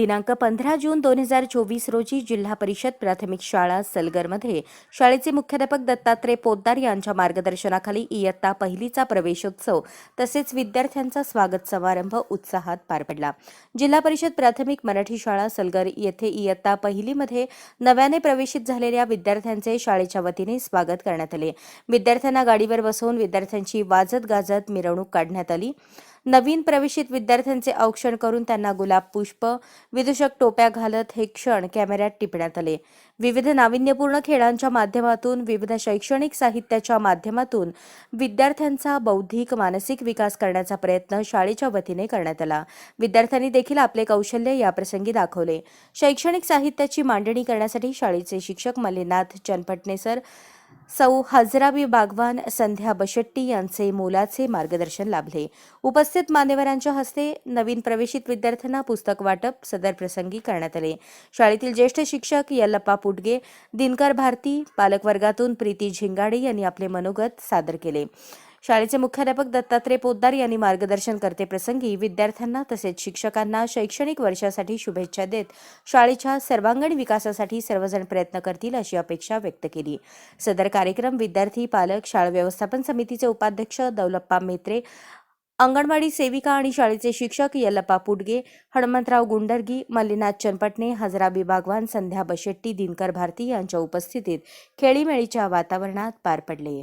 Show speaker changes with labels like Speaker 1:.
Speaker 1: दिनांक पंधरा जून दोन हजार चोवीस रोजी जिल्हा परिषद प्राथमिक शाळा सलगरमध्ये शाळेचे मुख्याध्यापक दत्तात्रय पोद्दार यांच्या मार्गदर्शनाखाली इयत्ता पहिलीचा प्रवेशोत्सव तसेच विद्यार्थ्यांचा स्वागत समारंभ उत्साहात पार पडला. जिल्हा परिषद प्राथमिक मराठी शाळा सलगर येथे इयत्ता पहिलीमध्ये नव्याने प्रवेशित झालेल्या विद्यार्थ्यांचे शाळेच्या वतीने स्वागत करण्यात आले. विद्यार्थ्यांना गाडीवर बसवून विद्यार्थ्यांची वाजत गाजत मिरवणूक काढण्यात आली. नवीन प्रवेशित विद्यार्थ्यांचे औक्षण करून त्यांना गुलाब पुष्प विदूषक टोप्या घालत हे क्षण कॅमेऱ्यात टिपण्यात आले. विविध नाविन्यपूर्ण खेळांच्या माध्यमातून विविध शैक्षणिक साहित्याच्या माध्यमातून विद्यार्थ्यांचा बौद्धिक मानसिक विकास करण्याचा प्रयत्न शाळेच्या वतीने करण्यात आला. विद्यार्थ्यांनी देखील आपले कौशल्य याप्रसंगी दाखवले. शैक्षणिक साहित्याची मांडणी करण्यासाठी शाळेचे शिक्षक मल्लीनाथ चनपटणे सर सौ हजराबी बागवान संध्या बशेट्टी यांचे मोलाचे मार्गदर्शन लाभले. उपस्थित मान्यवरांच्या हस्ते नवीन प्रवेशित विद्यार्थ्यांना पुस्तक वाटप सदर प्रसंगी करण्यात आले. शाळेतील ज्येष्ठ शिक्षक यल्लप्पा पुटगे दिनकर भारती पालकवर्गातून प्रीती झिंगाडे यांनी आपले मनोगत सादर केले. शाळेचे मुख्याध्यापक दत्तात्रय पोद्दार यांनी मार्गदर्शन करते प्रसंगी विद्यार्थ्यांना तसेच शिक्षकांना शैक्षणिक वर्षासाठी शुभेच्छा देत शाळेच्या सर्वांगीण विकासासाठी सर्वजण प्रयत्न करतील अशी अपेक्षा व्यक्त केली. सदर कार्यक्रम विद्यार्थी पालक शाळा व्यवस्थापन समितीचे उपाध्यक्ष दौलप्पा मेत्रे अंगणवाडी सेविका आणि शाळेचे शिक्षक यल्लप्पा पुडगे हनुमंतराव गुंडरगी मल्लीनाथ चनपटणे हजराबी बागवान संध्या बशेट्टी दिनकर भारती यांच्या उपस्थितीत खेळीमेळीच्या वातावरणात पार पडले.